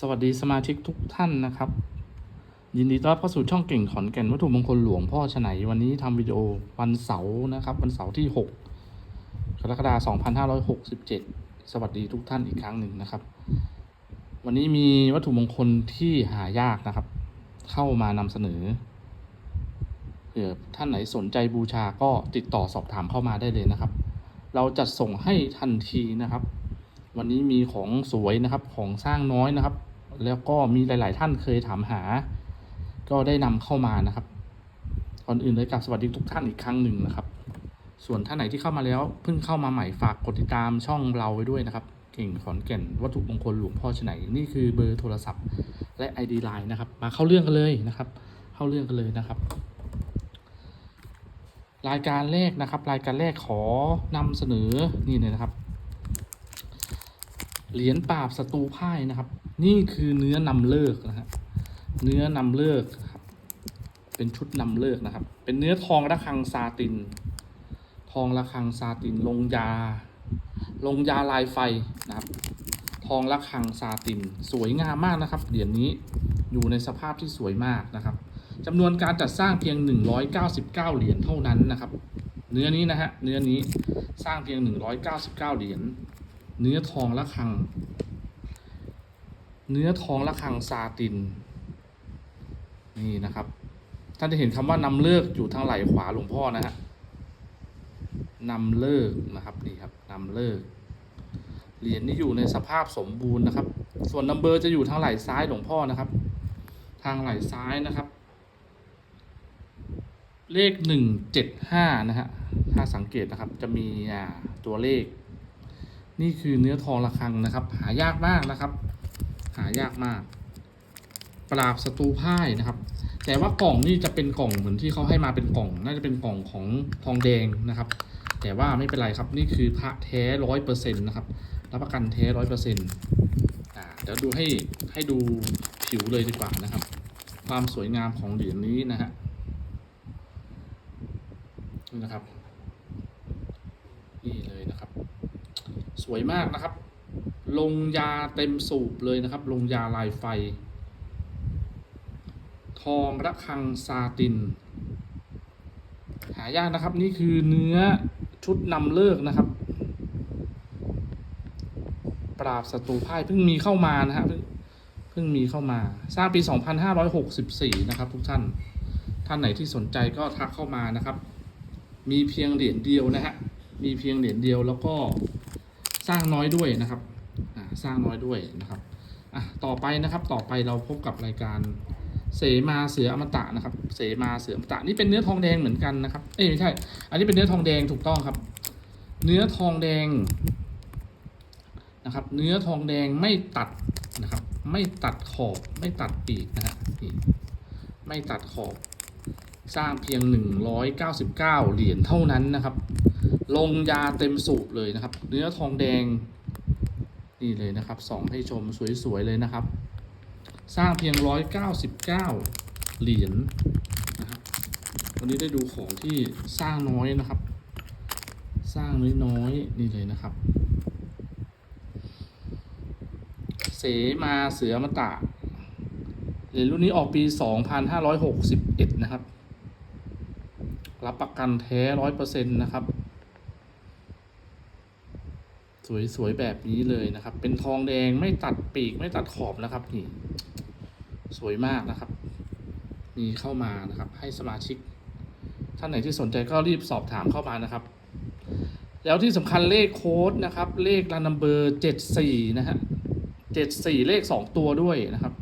สวัสดีสมาชิกทุกท่านนะครับ ยินดีต้อนรับเข้าสู่ช่องเก่งขอนแก่นวัตถุมงคลหลวงพ่อฉไนวันนี้ทำวิดีโอวันเสาร์นะครับ วันเสาร์ที่ 6 กรกฎาคม2567 สวัสดีทุกท่านอีกครั้งหนึ่งนะครับ วันนี้มีวัตถุมงคลที่หายากนะครับ เข้ามานำเสนอเผื่อท่านไหนสนใจบูชาก็ติดต่อสอบถามเข้ามาได้เลยนะครับ เราจัดส่งให้ทันทีนะครับ วันนี้มีของสวยนะครับของสร้างน้อยนะครับ แล้วก็มีหลาย ๆ ท่านเคยถามหา ก็ได้นำเข้ามานะครับ ก่อนอื่นเลยกราบสวัสดีทุกท่านอีกครั้งหนึ่งนะครับ ส่วนท่านไหนที่เข้ามาแล้วเพิ่งเข้ามาใหม่ฝากกดติดตามช่องเราไว้ด้วยนะครับเก่งขอนแก่นวัตถุมงคลหลวงพ่อชไหนนี่คือเบอร์โทรศัพท์ และ ID Line นะครับ มาเข้าเรื่องกันเลยนะครับ เข้าเรื่องกันเลยนะครับ รายการแรกนะครับ รายการแรกขอนำเสนอนี่เลยนะครับ เหรียญปราบศัตรูพ่ายนะครับ นี่คือเนื้อนำเลิกนะฮะเนื้อนำเลิกครับ เป็นชุดนำเลิกนะครับ เป็นเนื้อทองระฆังซาติน ทองระฆังซาติน ลงยา ลงยาลายไฟนะครับ ทองระฆังซาติน สวยงามมากนะครับ เหรียญนี้อยู่ในสภาพที่สวยมากนะครับจำนวนการจัดสร้างเพียง 199 เหรียญเท่านั้นนะครับ เนื้อนี้นะฮะ เนื้อนี้สร้างเพียง 199 เหรียญ เนื้อทองระฆัง เนื้อทองระฆังซาติน นี่นะครับ ท่านจะเห็นคำว่านำเลิกอยู่ทางไหล่ขวาหลวงพ่อนะฮะนำเลิกนะครับนี่ครับนำเลิกเหรียญนี้อยู่ในสภาพสมบูรณ์นะครับ ส่วนนัมเบอร์จะอยู่ทางไหล่ซ้ายหลวงพ่อนะครับ ทางไหล่ซ้ายนะครับ เลขหนึ่งเจ็ดห้านะฮะถ้าสังเกตนะครับจะมีอ่าตัวเลข นี่คือเนื้อทองระฆังนะครับ หายากมากนะครับ หายากมาก ปราบศัตรูพ่ายนะครับ แต่ว่ากล่องนี่จะเป็นกล่องเหมือนที่เขาให้มาเป็นกล่อง น่าจะเป็นกล่องของทองแดงนะครับ แต่ว่าไม่เป็นไรครับ นี่คือพระแท้ร้อยเปอร์เซ็นต์นะครับ รับประกันแท้ร้อยเปอร์เซ็นต์เดี๋ยวดูให้ให้ดูผิวเลยดีกว่านะครับ ความสวยงามของเหรียญนี้นะฮะนะครับ นี่เลยนะครับ สวยมากนะครับ ลงยาเต็มสูบเลยนะครับ ลงยาลายไฟ ทองระฆังซาติน หายากนะครับนี่คือเนื้อชุดนำเลิกนะครับ ปราบศัตรูพ่ายเพิ่งมีเข้ามานะฮะเพิ่งเพิ่งมีเข้ามาสร้างปี 2564 นะครับ ทุกท่าน ท่านไหนที่สนใจก็ทักเข้ามานะครับ มีเพียงเหรียญเดียวนะฮะมีเพียงเหรียญเดียวแล้วก็ สร้างน้อยด้วยนะครับสร้างน้อยด้วยนะครับอะต่อไปนะครับต่อไปเราพบกับรายการเสมาเสืออมตะนะครับ เสมาเสืออมตะนี่เป็นเนื้อทองแดงเหมือนกันนะครับเอ้ยไม่ใช่ อันนี้เป็นเนื้อทองแดงถูกต้องครับ เนื้อทองแดงนะครับ เนื้อทองแดงไม่ตัดนะครับ ไม่ตัดขอบไม่ตัดปีกนะฮะนี่ไม่ตัดขอบ สร้างเพียง 199 เหรียญเท่านั้นนะครับ ลงยาเต็มสูบเลยนะครับ เนื้อทองแดงนี่เลยนะครับสองให้ชมสวยๆเลยนะครับ สร้างเพียง 199 เหรียญนะครับวันนี้ได้ดูของที่สร้างน้อยนะครับ สร้างน้อยๆนี่เลยนะครับ เสมาเสือมตะเหรียญรุ่นนี้ออกปี 2561 นะครับ รับประกันแท้ร้อยเปอร์เซ็นต์นะครับ สวยๆแบบนี้เลยนะครับ เป็นทองแดงไม่ตัดปีกไม่ตัดขอบนะครับนี่สวยมากนะครับ มีเข้ามานะครับ ให้สมาชิก ท่านไหนที่สนใจก็รีบสอบถามเข้ามานะครับ แล้วที่สำคัญเลขโค้ดนะครับ เลขรันนัมเบอร์เจ็ดสี่นะฮะเจ็ดสี่เลขสองตัวด้วยนะครับ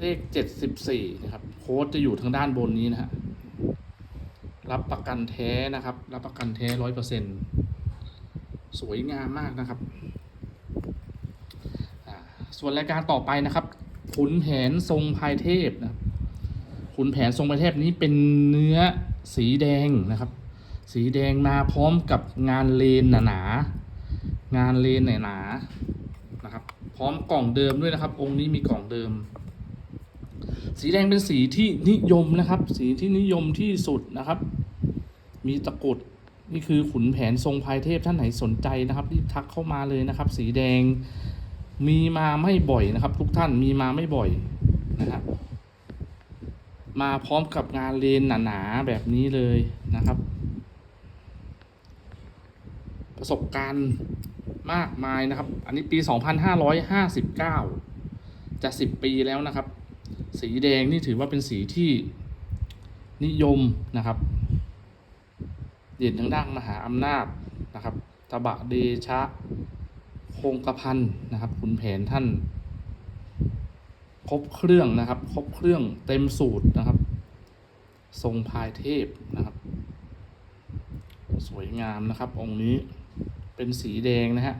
เลขเจ็ดสิบสี่นะครับ โค้ดจะอยู่ทางด้านบนนี้นะฮะรับประกันแท้นะครับ รับประกันแท้ร้อยเปอร์เซ็นต์ สวยงามมากนะครับ ส่วนรายการต่อไปนะครับขุนแผนทรงพายเทพนะขุนแผนทรงพายเทพนี้เป็นเนื้อสีแดงนะครับ สีแดงมาพร้อมกับงานเลนหนาๆงานเลนหนาๆนะครับ พร้อมกล่องเดิมด้วยนะครับ องค์นี้มีกล่องเดิม สีแดงเป็นสีที่นิยมนะครับ สีที่นิยมที่สุดนะครับ มีตะกรุด นี่คือขุนแผนทรงพายเทพท่านไหนสนใจนะครับรีบทักเข้ามาเลยนะครับ สีแดงมีมาไม่บ่อยนะครับ ทุกท่านมีมาไม่บ่อยนะครับมาพร้อมกับงานเลนหนาๆแบบนี้เลยนะครับ ประสบการณ์มากมายนะครับ อันนี้ปี 2559 จะ 10 ปีแล้วนะครับ สีแดงนี่ถือว่าเป็นสีที่นิยมนะครับ เด่นทางด้านมหาอำนาจนะครับตบะเดชะคงกระพันนะครับขุนแผนท่าน ครบเครื่องนะครับ ครบเครื่องเต็มสูตรนะครับ ทรงพายเทพนะครับ สวยงามนะครับ องค์นี้เป็นสีแดงนะฮะ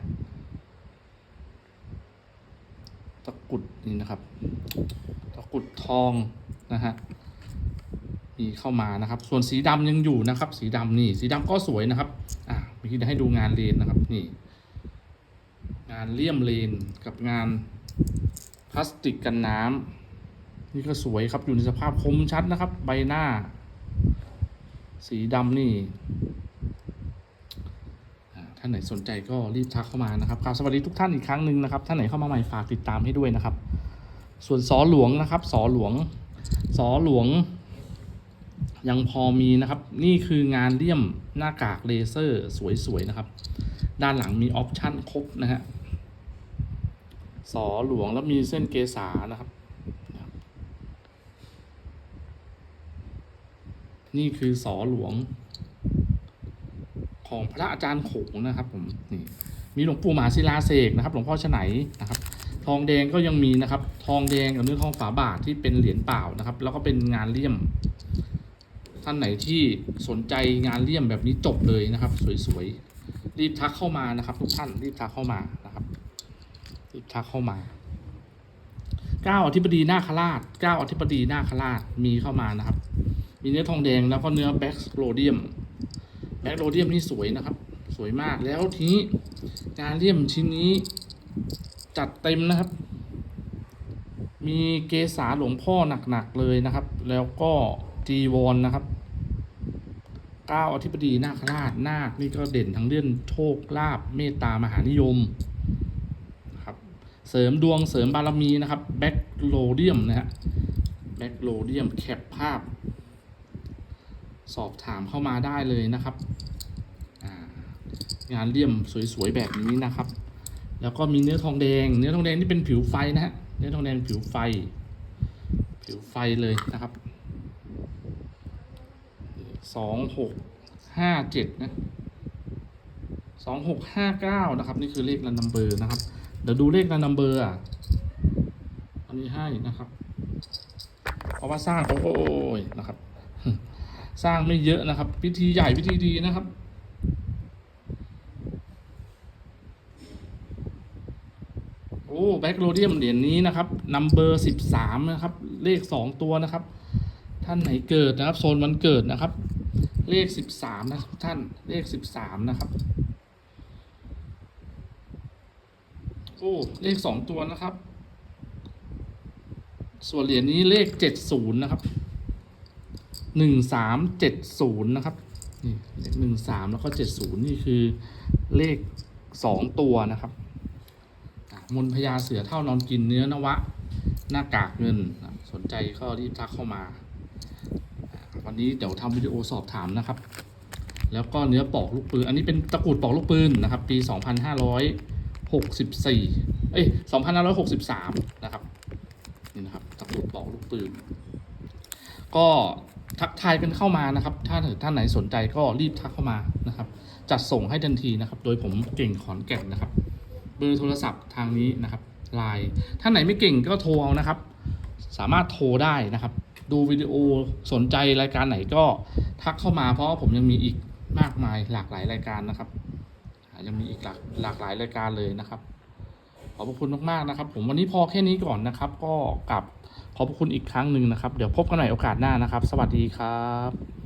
ตะกุดนี่นะครับ ตะกุดทองนะฮะ มีเข้ามานะครับ ส่วนสีดำยังอยู่นะครับ สีดำนี่ สีดำก็สวยนะครับ อะเมื่อกี้ได้ให้ดูงานเลนนะครับ นี่ งานเลี่ยมเลนกับงานพลาสติกกันน้ำนี่ก็สวยครับ อยู่ในสภาพคมชัดนะครับ ใบหน้า สีดำนี่ท่านไหนสนใจก็รีบทักเข้ามานะครับครับสวัสดีทุกท่านอีกครั้งหนึ่งนะครับ ท่านไหนเข้ามาใหม่ฝากติดตามให้ด้วยนะครับ ส่วนสอหลวงนะครับสอหลวงสอหลวง ยังพอมีนะครับ นี่คืองานเลี่ยมหน้ากากเลเซอร์สวยๆนะครับ ด้านหลังมีออปชั่นครบนะฮะสอหลวงแล้วมีเส้นเกษานะครับ นี่คือสอหลวง ของพระอาจารย์โขงนะครับผมนี่มีหลวงปู่มหาศิลาเสกนะครับ หลวงพ่อฉไนนะครับ ทองแดงก็ยังมีนะครับ ทองแดงกับเนื้อทองฝาบาทที่เป็นเหรียญเปล่านะครับ แล้วก็เป็นงานเลี่ยม ท่านไหนที่สนใจงานเลี่ยมแบบนี้จบเลยนะครับ สวยๆรีบทักเข้ามานะครับ ทุกท่านรีบทักเข้ามานะครับรีบทักเข้ามาเก้าอธิบดีนาคราชเก้าอธิบดีนาคราชมีเข้ามานะครับ มีเนื้อทองแดงแล้วก็เนื้อแบ็กโรเดียมแบ็กโรเดียมนี่สวยนะครับ สวยมากแล้วทีนี้งานเลี่ยมชิ้นนี้จัดเต็มนะครับ มีเกษาหลวงพ่อหนักๆเลยนะครับ แล้วก็จีวรนนะครับ ก้าอธิบดีนาคราชนาคนี่ก็เด่นทั้งเรื่องโชคลาภเมตตามหานิยมครับเสริมดวงเสริมบารมีนะครับแบ็กโลเดียมนะฮะแบ็กโลเดียมแคปภาพ สอบถามเข้ามาได้เลยนะครับางานเลี่ยมสวยๆแบบนี้นะครับ แล้วก็มีเนื้อทองแดง เนื้อทองแดงนี่เป็นผิวไฟนะฮะเนื้อทองแดงผิวไฟ ผิวไฟเลยนะครับ สองหกห้าเจ็ดนะสองหกห้าเก้านะครับ นี่คือเลขรันนัมเบอร์นะครับ เดี๋ยวดูเลขรันนัมเบอร์อะ อันนี้ให้นะครับ เพราะว่าสร้างโอ้ยนะครับ สร้างไม่เยอะนะครับ พิธีใหญ่พิธีดีนะครับโอ้แบ็กโรเดียมเหรียญนี้นะครับนัมเบอร์สิบสามนะครับ เลขสองตัวนะครับ ท่านไหนเกิดนะครับ โซนวันเกิดนะครับ เลขสิบสามนะทุกท่านเลขสิบสามนะครับ โอ้เลขสองตัวนะครับ ส่วนเหรียญนี้เลขเจ็ดศูนย์นะครับหนึ่งสามเจ็ดศูนย์นะครับนี่เลขหนึ่งสามแล้วก็เจ็ดศูนย์นี่คือเลขสองตัวนะครับ มนพญาเสือเท่านอนกินเนื้อนวะ หน้ากากเงิน สนใจก็รีบทักเข้ามา นนี้เดี๋ยวทำวิดีโอสอบถามนะครับ แล้วก็เนื้อปอกลูกปืน อันนี้เป็นตะกรุดปอกลูกปืนนะครับ ปี 2564 เอ้ย 2563 นะครับ นี่นะครับ ตะกรุดปอกลูกปืน ก็ทักทายกันเข้ามานะครับ ถ้าท่านไหนสนใจก็รีบทักเข้ามานะครับ จัดส่งให้ทันทีนะครับ โดยผมเก่งขอนแก่นนะครับ เบอร์โทรศัพท์ทางนี้นะครับไลน์ท่านไหนไม่เก่งก็โทรเอานะครับ สามารถโทรได้นะครับ ดูวิดีโอสนใจรายการไหนก็ทักเข้ามาเพราะผมยังมีอีกมากมายหลากหลายรายการนะครับ ยังมีอีกหลากหลากหลายรายการเลยนะครับ ขอบคุณมากๆนะครับ ผมวันนี้พอแค่นี้ก่อนนะครับ ก็กลับขอบคุณอีกครั้งหนึ่งนะครับ เดี๋ยวพบกันใหม่โอกาสหน้านะครับ สวัสดีครับ